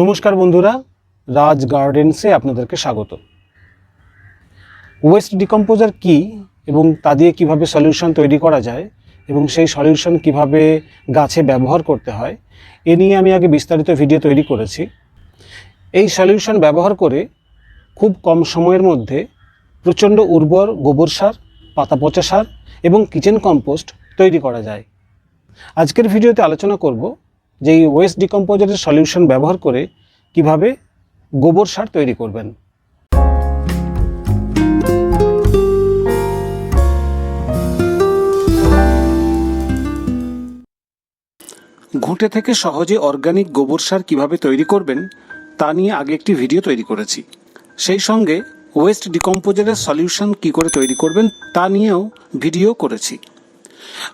নমস্কার বন্ধুরা, রাজ গার্ডেন্সে আপনাদেরকে স্বাগত। ওয়েস্ট ডিকম্পোজার কি এবং তা দিয়ে কীভাবে সলিউশন তৈরি করা যায় এবং সেই সলিউশন কীভাবে গাছে ব্যবহার করতে হয়, এ নিয়ে আমি আগে বিস্তারিত ভিডিও তৈরি করেছি। এই সলিউশন ব্যবহার করে খুব কম সময়ের মধ্যে প্রচণ্ড উর্বর গোবর সার, পাতা পচা সার এবং কিচেন কম্পোস্ট তৈরি করা যায়। আজকের ভিডিওতে আলোচনা করব যে এই ওয়েস্ট ডিকম্পোজারের সলিউশন ব্যবহার করে কীভাবে গোবর সার তৈরি করবেন। ঘুঁটে থেকে সহজে অর্গানিক গোবর সার কীভাবে তৈরি করবেন, তা নিয়ে আগে একটি ভিডিও তৈরি করেছি। সেই সঙ্গে ওয়েস্ট ডিকম্পোজারের সলিউশন কি করে তৈরি করবেন, তা নিয়েও ভিডিও করেছি।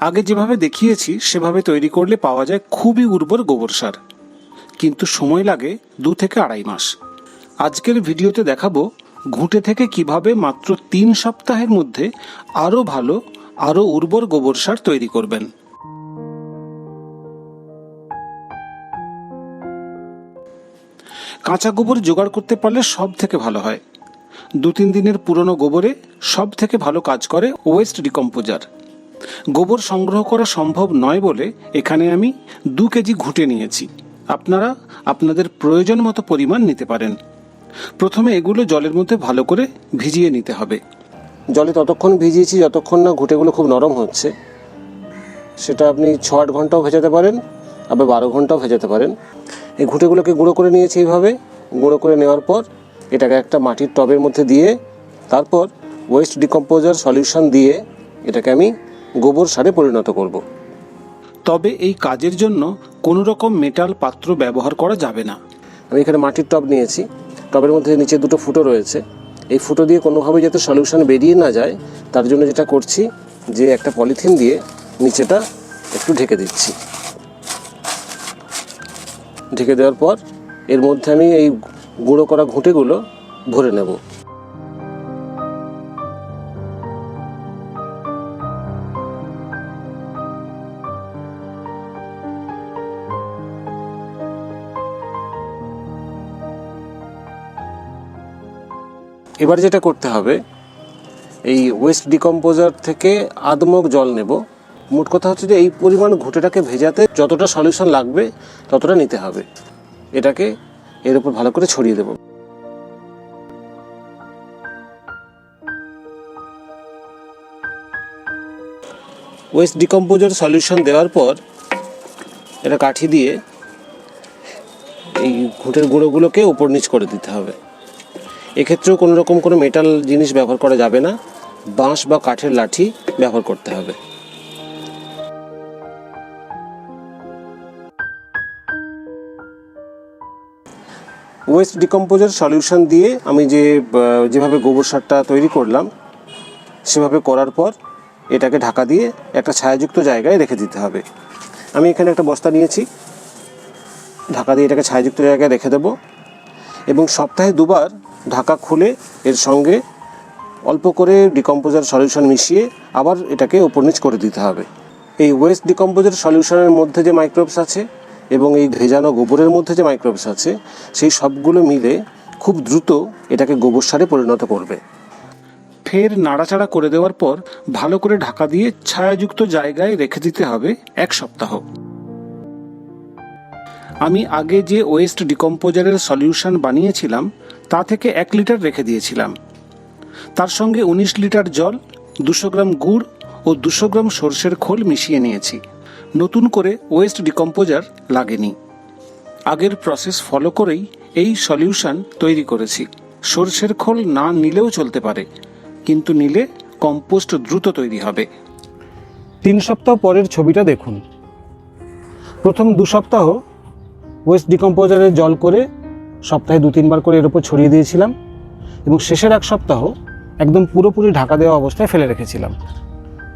আগে যেভাবে দেখিয়েছি, সেভাবে তৈরি করলে পাওয়া যায় খুবই উর্বর গোবর সার। কিন্তু সময় লাগে দু থেকে আড়াই মাস। আজকের ভিডিওতে দেখাবো ঘুঁটে থেকে কীভাবে মাত্র তিন সপ্তাহের মধ্যে আরও ভালো, আরও উর্বর গোবর সার তৈরি করবেন। কাঁচা গোবর জোগাড় করতে পারলে সব থেকে ভালো হয়। দু তিন দিনের পুরনো গোবরে সব থেকে ভালো কাজ করে ওয়েস্ট ডিকম্পোজার গোবর সংগ্রহ করা সম্ভব নয় বলে এখানে আমি দু কেজি ঘুঁটে নিয়েছি। আপনারা আপনাদের প্রয়োজন মতো পরিমাণ নিতে পারেন। প্রথমে এগুলো জলের মধ্যে ভালো করে ভিজিয়ে নিতে হবে। জলে ততক্ষণ ভিজিয়েছি যতক্ষণ না ঘুঁটেগুলো খুব নরম হচ্ছে। সেটা আপনি ছ আট ঘন্টাও ভেজাতে পারেন, আবার বারো ঘন্টাও ভেজাতে পারেন। এই ঘুঁটেগুলোকে গুঁড়ো করে নিয়েছি এইভাবে। গুঁড়ো করে নেওয়ার পর এটাকে একটা মাটির টবের মধ্যে দিয়ে তারপর ওয়েস্ট ডিকম্পোজার সলিউশন দিয়ে এটাকে আমি গোবর সারে পরিণত করব। তবে এই কাজের জন্য কোনো রকম মেটাল পাত্র ব্যবহার করা যাবে না। আমি এখানে মাটির টব নিয়েছি। টবের মধ্যে নিচে দুটো ফুটো রয়েছে। এই ফুটো দিয়ে কোনোভাবে যাতে সলিউশন বেরিয়ে না যায় তার জন্য যেটা করছি যে একটা পলিথিন দিয়ে নিচেটা একটু ঢেকে দিচ্ছি। ঢেকে দেওয়ার পর এর মধ্যে আমি এই গুঁড়ো করা ঘুঁটেগুলো ভরে নেব। এবার যেটা করতে হবে, এই ওয়েস্ট ডিকম্পোজার থেকে আদমক জল নেব। মোট কথা হচ্ছে যে এই পরিমাণ ঘুঁটেটাকে ভেজাতে যতটা সলিউশন লাগবে, ততটা নিতে হবে। এটাকে এর উপর ভালো করে ছড়িয়ে দেব। ওয়েস্ট ডিকম্পোজার সলিউশন দেওয়ার পর এটা কাঠি দিয়ে এই ঘুঁটের গুঁড়োগুলোকে উপর নিচ করে দিতে হবে। এক্ষেত্রেও কোনো রকম কোনো মেটাল জিনিস ব্যবহার করা যাবে না। বাঁশ বা কাঠের লাঠি ব্যবহার করতে হবে। ওয়েস্ট ডিকম্পোজার সলিউশন দিয়ে আমি যে যেভাবে গোবর সারটা তৈরি করলাম, সেভাবে করার পর এটাকে ঢাকা দিয়ে একটা ছায়াযুক্ত জায়গায় রেখে দিতে হবে। আমি এখানে একটা বস্তা নিয়েছি। ঢাকা দিয়ে এটাকে ছায়াযুক্ত জায়গায় রেখে দেবো। এবং সপ্তাহে দুবার ঢাকা খুলে এর সঙ্গে অল্প করে ডিকম্পোজার সলিউশন মিশিয়ে আবার এটাকে ওপর নিচ করে দিতে হবে। এই ওয়েস্ট ডিকম্পোজার সলিউশনের মধ্যে যে মাইক্রোবস আছে এবং এই ভেজানো গোবরের মধ্যে যে মাইক্রোবস আছে, সেই সবগুলো মিলে খুব দ্রুত এটাকে গোবর সারে পরিণত করবে। ফের নাড়াচাড়া করে দেওয়ার পর ভালো করে ঢাকা দিয়ে ছায়াযুক্ত জায়গায় রেখে দিতে হবে এক সপ্তাহ। আমি আগে যে ওয়েস্ট ডিকম্পোজারের সলিউশন বানিয়েছিলাম, তা থেকে এক লিটার রেখে দিয়েছিলাম। তার সঙ্গে উনিশ লিটার জল, দুশো গ্রাম গুড় ও দুশো গ্রাম সর্ষের খোল মিশিয়ে নিয়েছি। নতুন করে ওয়েস্ট ডিকম্পোজার লাগেনি। আগের প্রসেস ফলো করেই এই সলিউশন তৈরি করেছি। সর্ষের খোল না নিলেও চলতে পারে, কিন্তু নিলে কম্পোস্ট দ্রুত তৈরি হবে। তিন সপ্তাহ পরের ছবিটা দেখুন। প্রথম দু সপ্তাহ ওয়েস্ট ডিকম্পোজারে জল করে সপ্তাহে দু, তিনবার করে এর উপর ছড়িয়ে দিয়েছিলাম এবং শেষের এক সপ্তাহ একদম পুরোপুরি ঢাকা দেওয়া অবস্থায় ফেলে রেখেছিলাম।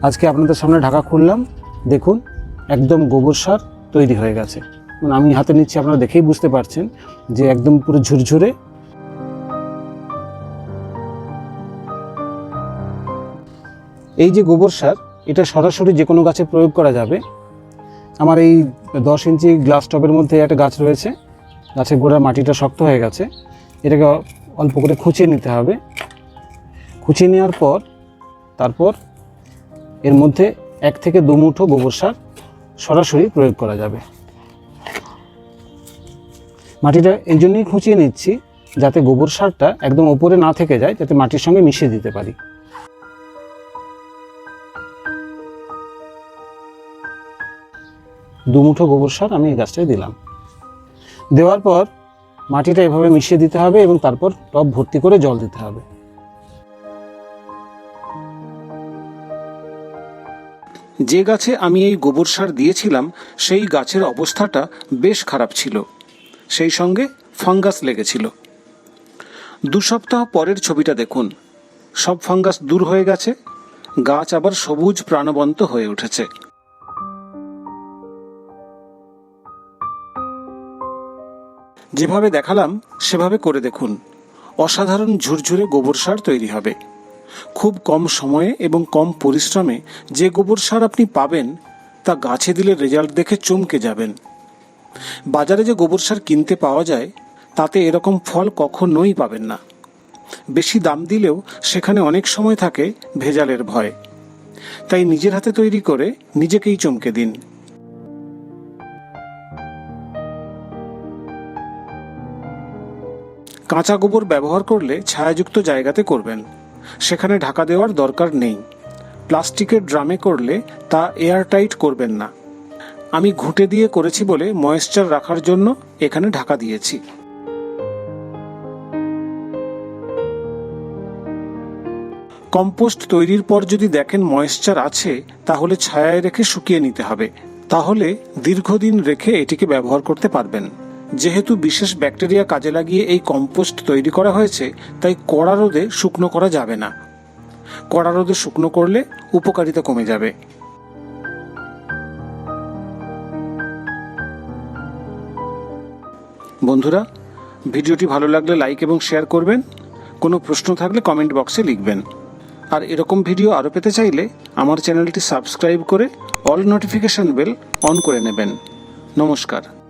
আজকে আপনাদের সামনে ঢাকা খুললাম। দেখুন, একদম গোবর সার তৈরি হয়ে গেছে। মানে আমি হাতে নিচ্ছি, আপনারা দেখেই বুঝতে পারছেন যে একদম পুরো ঝুরঝুরে। এই যে গোবর সার, এটা সরাসরি যে কোনো গাছে প্রয়োগ করা যাবে। আমার এই দশ ইঞ্চি গ্লাস টবের মধ্যে একটা গাছ রয়েছে। গাছের গোড়ার মাটিটা শক্ত হয়ে গেছে। এটাকে অল্প করে খুঁচিয়ে নিতে হবে। খুঁচিয়ে নেওয়ার পর, তারপর এর মধ্যে এক থেকে দু মুঠো গোবর সার সরাসরি প্রয়োগ করা যাবে। মাটিটা এই জন্যই খুঁচিয়ে নিচ্ছি যাতে গোবর সারটা একদম ওপরে না থেকে যায়, যাতে মাটির সঙ্গে মিশিয়ে দিতে পারি। দু মুঠো গোবর সার আমি এই গাছটায় দিলাম। দেওয়ার পর মাটিটা এভাবে মিশিয়ে দিতে হবে এবং তারপর টব ভর্তি করে জল দিতে হবে। যে গাছে আমি এই গোবর সার দিয়েছিলাম, সেই গাছের অবস্থাটা বেশ খারাপ ছিল। সেই সঙ্গে ফাঙ্গাস লেগেছিল। দু সপ্তাহ পরের ছবিটা দেখুন। সব ফাঙ্গাস দূর হয়ে গেছে, গাছ আবার সবুজ প্রাণবন্ত হয়ে উঠেছে। যেভাবে দেখালাম, সেভাবে করে দেখুন। অসাধারণ ঝুরঝুরে গোবর সার তৈরি হবে। খুব কম সময়ে এবং কম পরিশ্রমে যে গোবর সার আপনি পাবেন, তা গাছে দিলে রেজাল্ট দেখে চমকে যাবেন। বাজারে যে গোবর সার কিনতে পাওয়া যায়, তাতে এরকম ফল কখনোই পাবেন না। বেশি দাম দিলেও সেখানে অনেক সময় থাকে ভেজালের ভয়। তাই নিজের হাতে তৈরি করে নিজেকেই চমকে দিন। কাঁচা গোবর ব্যবহার করলে ছায়াযুক্ত জায়গাতে করবেন। সেখানে ঢাকা দেওয়ার দরকার নেই। প্লাস্টিকের ড্রামে করলে তা এয়ারটাইট করবেন না। আমি ঘুঁটে দিয়ে করেছি বলে ময়েশ্চার রাখার জন্য এখানে ঢাকা দিয়েছি। কম্পোস্ট তৈরির পর যদি দেখেন ময়েশ্চার আছে, তাহলে ছায়ায় রেখে শুকিয়ে নিতে হবে। তাহলে দীর্ঘদিন রেখে এটিকে ব্যবহার করতে পারবেন। যেহেতু বিশেষ ব্যাকটেরিয়া কাজে লাগিয়ে এই কম্পোস্ট তৈরি করা হয়েছে, তাই কড়া রোদে শুকনো করা যাবে না। কড়া রোদে শুকনো করলে উপকারিতা কমে যাবে। বন্ধুরা, ভিডিওটি ভালো লাগলে লাইক এবং শেয়ার করবেন। কোনো প্রশ্ন থাকলে কমেন্ট বক্সে লিখবেন। আর এরকম ভিডিও আরও পেতে চাইলে আমার চ্যানেলটি সাবস্ক্রাইব করে অল নোটিফিকেশন বেল অন করে নেবেন। নমস্কার।